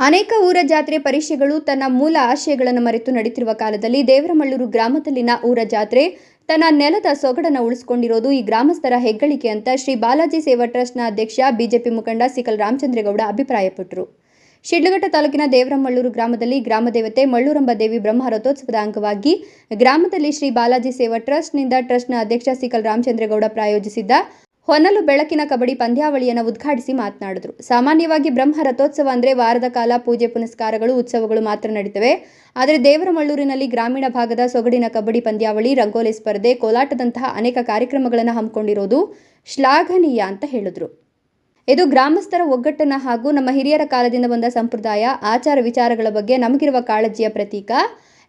ಅನೇಕ ಊರ ಜಾತ್ರೆ ಪರೀಕ್ಷೆಗಳು ತನ್ನ ಮೂಲ ಆಶಯಗಳನ್ನು ಮರೆತು ನಡೆಯುತ್ತಿರುವ ಕಾಲದಲ್ಲಿ ದೇವರಮಳ್ಳೂರು ಗ್ರಾಮದಲ್ಲಿನ ಊರ ಜಾತ್ರೆ ತನ್ನ ನೆಲದ ಸೊಗಡನ್ನು ಉಳಿಸಿಕೊಂಡಿರೋದು ಈ ಗ್ರಾಮಸ್ಥರ ಹೆಗ್ಗಳಿಕೆ ಅಂತ ಶ್ರೀ ಬಾಲಾಜಿ ಸೇವಾ ಟ್ರಸ್ಟ್ನ ಅಧ್ಯಕ್ಷ, ಬಿಜೆಪಿ ಮುಖಂಡ ಸಿಕಲ್ ರಾಮಚಂದ್ರೇಗೌಡ ಅಭಿಪ್ರಾಯಪಟ್ಟರು. ಶಿಡ್ಲಘಟ್ಟ ತಾಲೂಕಿನ ದೇವರಮಳ್ಳೂರು ಗ್ರಾಮದಲ್ಲಿ ಗ್ರಾಮ ದೇವತೆ ಮಳ್ಳೂರಂಬ ದೇವಿ ಬ್ರಹ್ಮ ರಥೋತ್ಸವದ ಅಂಗವಾಗಿ ಗ್ರಾಮದಲ್ಲಿ ಶ್ರೀ ಬಾಲಾಜಿ ಸೇವಾ ಟ್ರಸ್ಟ್ನಿಂದ ಟ್ರಸ್ಟ್ನ ಅಧ್ಯಕ್ಷ ಸಿಕಲ್ ರಾಮಚಂದ್ರೇಗೌಡ ಪ್ರಾಯೋಜಿಸಿದ್ದ ಹೊನಲು ಬೆಳಕಿನ ಕಬಡ್ಡಿ ಪಂದ್ಯಾವಳಿಯನ್ನು ಉದ್ಘಾಟಿಸಿ ಮಾತನಾಡಿದರು. ಸಾಮಾನ್ಯವಾಗಿ ಬ್ರಹ್ಮ ರಥೋತ್ಸವ ಅಂದರೆ ವಾರದ ಕಾಲ ಪೂಜೆ ಪುನಸ್ಕಾರಗಳು, ಉತ್ಸವಗಳು ಮಾತ್ರ ನಡೀತವೆ. ಆದರೆ ದೇವರಮಳ್ಳೂರಿನಲ್ಲಿ ಗ್ರಾಮೀಣ ಭಾಗದ ಸೊಗಡಿನ ಕಬಡ್ಡಿ ಪಂದ್ಯಾವಳಿ, ರಂಗೋಲಿ ಸ್ಪರ್ಧೆ, ಕೋಲಾಟದಂತಹ ಅನೇಕ ಕಾರ್ಯಕ್ರಮಗಳನ್ನು ಹಮ್ಮಿಕೊಂಡಿರೋದು ಶ್ಲಾಘನೀಯ ಅಂತ ಹೇಳಿದರು. ಇದು ಗ್ರಾಮಸ್ಥರ ಒಗ್ಗಟ್ಟನ್ನು ಹಾಗೂ ನಮ್ಮ ಹಿರಿಯರ ಕಾಲದಿಂದ ಬಂದ ಸಂಪ್ರದಾಯ, ಆಚಾರ ವಿಚಾರಗಳ ಬಗ್ಗೆ ನಮಗಿರುವ ಕಾಳಜಿಯ ಪ್ರತೀಕ.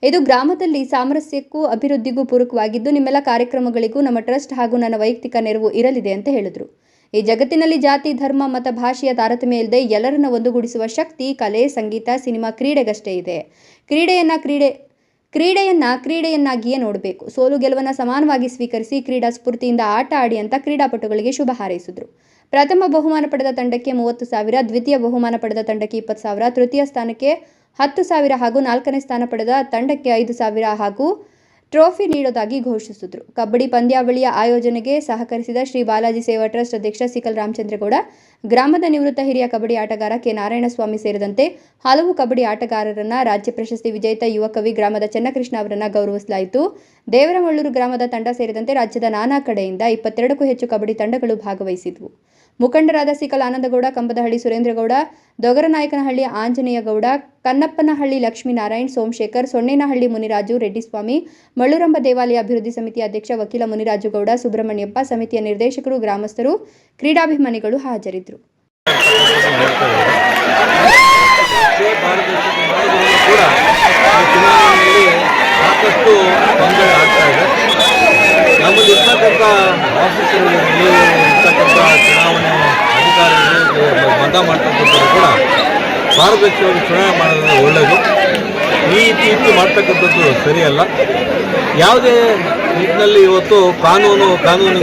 ಇದು ಗ್ರಾಮದಲ್ಲಿ ಸಾಮರಸ್ಯಕ್ಕೂ ಅಭಿವೃದ್ಧಿಗೂ ಪೂರಕವಾಗಿದ್ದು, ನಿಮ್ಮೆಲ್ಲ ಕಾರ್ಯಕ್ರಮಗಳಿಗೂ ನಮ್ಮ ಟ್ರಸ್ಟ್ ಹಾಗೂ ನನ್ನ ವೈಯಕ್ತಿಕ ನೆರವು ಇರಲಿದೆ ಅಂತ ಹೇಳಿದರು. ಈ ಜಗತ್ತಿನಲ್ಲಿ ಜಾತಿ, ಧರ್ಮ, ಮತ, ಭಾಷೆಯ ತಾರತಮ್ಯ ಇಲ್ಲದೆ ಎಲ್ಲರನ್ನ ಒಂದುಗೂಡಿಸುವ ಶಕ್ತಿ, ಕಲೆ, ಸಂಗೀತ, ಸಿನಿಮಾ ಕ್ರೀಡೆಗಷ್ಟೇ ಇದೆ. ಕ್ರೀಡೆಯನ್ನ ಕ್ರೀಡೆ, ಕ್ರೀಡೆಯನ್ನ ಕ್ರೀಡೆಯನ್ನಾಗಿಯೇ ನೋಡಬೇಕು. ಸೋಲು ಗೆಲುವನ್ನು ಸಮಾನವಾಗಿ ಸ್ವೀಕರಿಸಿ ಕ್ರೀಡಾ ಸ್ಫೂರ್ತಿಯಿಂದ ಆಟ ಆಡಿ ಅಂತ ಕ್ರೀಡಾಪಟುಗಳಿಗೆ ಶುಭ ಹಾರೈಸಿದರು. ಪ್ರಥಮ ಬಹುಮಾನ ಪಡೆದ ತಂಡಕ್ಕೆ ಮೂವತ್ತು ಸಾವಿರ, ದ್ವಿತೀಯ ಬಹುಮಾನ ಪಡೆದ ತಂಡಕ್ಕೆ ಇಪ್ಪತ್ತು ಸಾವಿರ, ತೃತೀಯ ಸ್ಥಾನಕ್ಕೆ ಹತ್ತು ಸಾವಿರ ಹಾಗೂ ನಾಲ್ಕನೇ ಸ್ಥಾನ ಪಡೆದ ತಂಡಕ್ಕೆ ಐದು ಸಾವಿರ ಹಾಗೂ ಟ್ರೋಫಿ ನೀಡೋದಾಗಿ ಘೋಷಿಸಿದರು. ಕಬಡ್ಡಿ ಪಂದ್ಯಾವಳಿಯ ಆಯೋಜನೆಗೆ ಸಹಕರಿಸಿದ ಶ್ರೀ ಬಾಲಾಜಿ ಸೇವಾ ಟ್ರಸ್ಟ್ ಅಧ್ಯಕ್ಷ ಸಿಕಲ್ ರಾಮಚಂದ್ರಗೌಡ, ಗ್ರಾಮದ ನಿವೃತ್ತ ಹಿರಿಯ ಕಬಡ್ಡಿ ಆಟಗಾರ ಕೆ ನಾರಾಯಣಸ್ವಾಮಿ ಸೇರಿದಂತೆ ಹಲವು ಕಬಡ್ಡಿ ಆಟಗಾರರನ್ನ ರಾಜ್ಯ ಪ್ರಶಸ್ತಿ ವಿಜೇತ ಯುವಕವಿ ಗ್ರಾಮದ ಚನ್ನಕೃಷ್ಣ ಅವರನ್ನ ಗೌರವಿಸಲಾಯಿತು. ದೇವರಮಳ್ಳೂರು ಗ್ರಾಮದ ತಂಡ ಸೇರಿದಂತೆ ರಾಜ್ಯದ ನಾನಾ ಕಡೆಯಿಂದ ಇಪ್ಪತ್ತೆರಡಕ್ಕೂ ಹೆಚ್ಚು ಕಬಡ್ಡಿ ತಂಡಗಳು ಭಾಗವಹಿಸಿದ್ವು. ಮುಖಂಡರಾದ ಸಿಕಲ್ ಆನಂದಗೌಡ, ಕಂಬದಹಳ್ಳಿ ಸುರೇಂದ್ರಗೌಡ, ದೊಗರನಾಯಕನಹಳ್ಳಿ ಆಂಜನೇಯ ಗೌಡ ಕನ್ನಪ್ಪನಹಳ್ಳಿ ಲಕ್ಷ್ಮೀನಾರಾಯಣ್, ಸೋಮಶೇಖರ್ ಸೊಣ್ಣೇನಹಳ್ಳಿ ಮುನಿರಾಜು ರೆಡ್ಡಿಸ್ವಾಮಿ ಮಳ್ಳುರಂಬ ದೇವಾಲಯ ಅಭಿವೃದ್ಧಿ ಸಮಿತಿ ಅಧ್ಯಕ್ಷ ವಕೀಲ ಮುನಿರಾಜು ಗೌಡ ಸುಬ್ರಹ್ಮಣ್ಯಪ್ಪ ಸಮಿತಿಯ ನಿರ್ದೇಶಕರು, ಗ್ರಾಮಸ್ಥರು, ಕ್ರೀಡಾಭಿಮಾನಿಗಳು ಹಾಜರಿದ್ದರು. ಸಾಕಷ್ಟು ತೊಂದರೆ ಆಗ್ತಾ ಇದೆ. ನಮ್ಮಲ್ಲಿ ಇರ್ತಕ್ಕಂಥ ಅಧಿಕಾರಿಗಳು ಮಾಡ್ತಕ್ಕಂಥದ್ದು ಕೂಡ ಪಾರದರ್ಶಕವಾಗಿ ಚುನಾವಣೆ ಮಾಡೋದು ಒಳ್ಳೆಯದು ಈ ರೀತಿ ಮಾಡ್ತಕ್ಕಂಥದ್ದು ಸರಿಯಲ್ಲ. ಯಾವುದೇ ನಿಟ್ಟಿನಲ್ಲಿ ಇವತ್ತು ಕಾನೂನು ಕಾನೂನು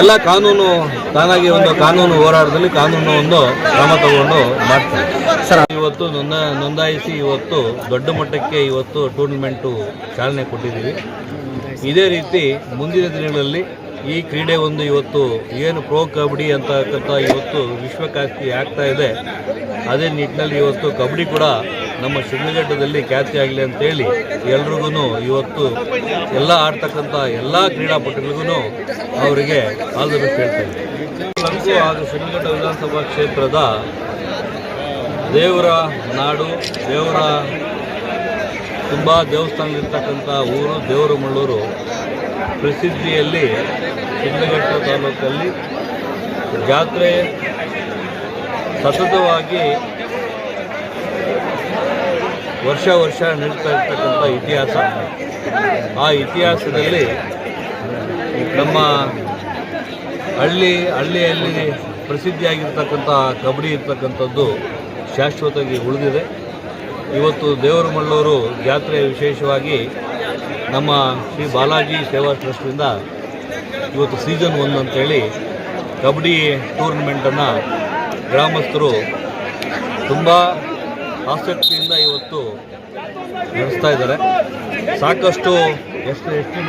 ಎಲ್ಲ ಕಾನೂನು ತಾನಾಗಿ ಒಂದು ಕಾನೂನು ಹೋರಾಟದಲ್ಲಿ ಕಾನೂನು ಒಂದು ಕ್ರಮ ತಗೊಂಡು ಮಾಡ್ತಾರೆ ಸರ್, ಇವತ್ತು ನೊಂದ, ನೋಂದಾಯಿಸಿ ಇವತ್ತು ದೊಡ್ಡ ಮಟ್ಟಕ್ಕೆ ಇವತ್ತು ಟೂರ್ನಮೆಂಟು ಚಾಲನೆ ಕೊಟ್ಟಿದ್ದೀವಿ. ಇದೇ ರೀತಿ ಮುಂದಿನ ದಿನಗಳಲ್ಲಿ ಈ ಕ್ರೀಡೆ ಒಂದು ಇವತ್ತು ಏನು ಪ್ರೋ ಕಬಡ್ಡಿ ಅಂತಕ್ಕಂಥ ಇವತ್ತು ವಿಶ್ವಖ್ಯಾತಿ ಆಗ್ತಾ ಇದೆ. ಅದೇ ನಿಟ್ಟಿನಲ್ಲಿ ಇವತ್ತು ಕಬಡ್ಡಿ ಕೂಡ ನಮ್ಮ ಶಿಡ್ಲಘಟ್ಟದಲ್ಲಿ ಖ್ಯಾತಿ ಆಗಲಿ ಅಂತೇಳಿ ಎಲ್ರಿಗೂ ಇವತ್ತು ಎಲ್ಲ ಆಡ್ತಕ್ಕಂಥ ಎಲ್ಲ ಕ್ರೀಡಾಪಟುಗಳಿಗೂ ಅವರಿಗೆ ಆದರೂ ಕೇಳ್ತೇನೆ ಹಾಗೂ ಶಿಡ್ಲಘಟ್ಟ ವಿಧಾನಸಭಾ ಕ್ಷೇತ್ರದ ದೇವರ ನಾಡು, ದೇವರ ತುಂಬ ದೇವಸ್ಥಾನಗಳಿರ್ತಕ್ಕಂಥ ಊರು ದೇವರ ಮಳ್ಳೂರು ಪ್ರಸಿದ್ಧಿಯಲ್ಲಿ ಶಿಡ್ಲಘಟ್ಟ ತಾಲೂಕಲ್ಲಿ ಜಾತ್ರೆ ಸತತವಾಗಿ ವರ್ಷ ವರ್ಷ ನಡೀತಾ ಇರ್ತಕ್ಕಂಥ ಇತಿಹಾಸ. ಆ ಇತಿಹಾಸದಲ್ಲಿ ನಮ್ಮ ಹಳ್ಳಿ, ಹಳ್ಳಿಯಲ್ಲಿ ಪ್ರಸಿದ್ಧಿಯಾಗಿರ್ತಕ್ಕಂಥ ಕಬಡ್ಡಿ ಇರ್ತಕ್ಕಂಥದ್ದು ಶಾಶ್ವತವಾಗಿ ಉಳಿದಿದೆ. ಇವತ್ತು ದೇವರ ಮಳ್ಳೂರು ಜಾತ್ರೆ ವಿಶೇಷವಾಗಿ ನಮ್ಮ ಶ್ರೀ ಬಾಲಾಜಿ ಸೇವಾ ಟ್ರಸ್ಟಿಂದ ಇವತ್ತು ಸೀಸನ್ ಒನ್ ಅಂತೇಳಿ ಕಬಡ್ಡಿ ಟೂರ್ನಮೆಂಟನ್ನು ಗ್ರಾಮಸ್ಥರು ತುಂಬ ಆಸಕ್ತಿಯಿಂದ ಇವತ್ತು ನಡೆಸ್ತಾ ಇದ್ದಾರೆ. ಸಾಕಷ್ಟು ಎಷ್ಟು ಎಷ್ಟು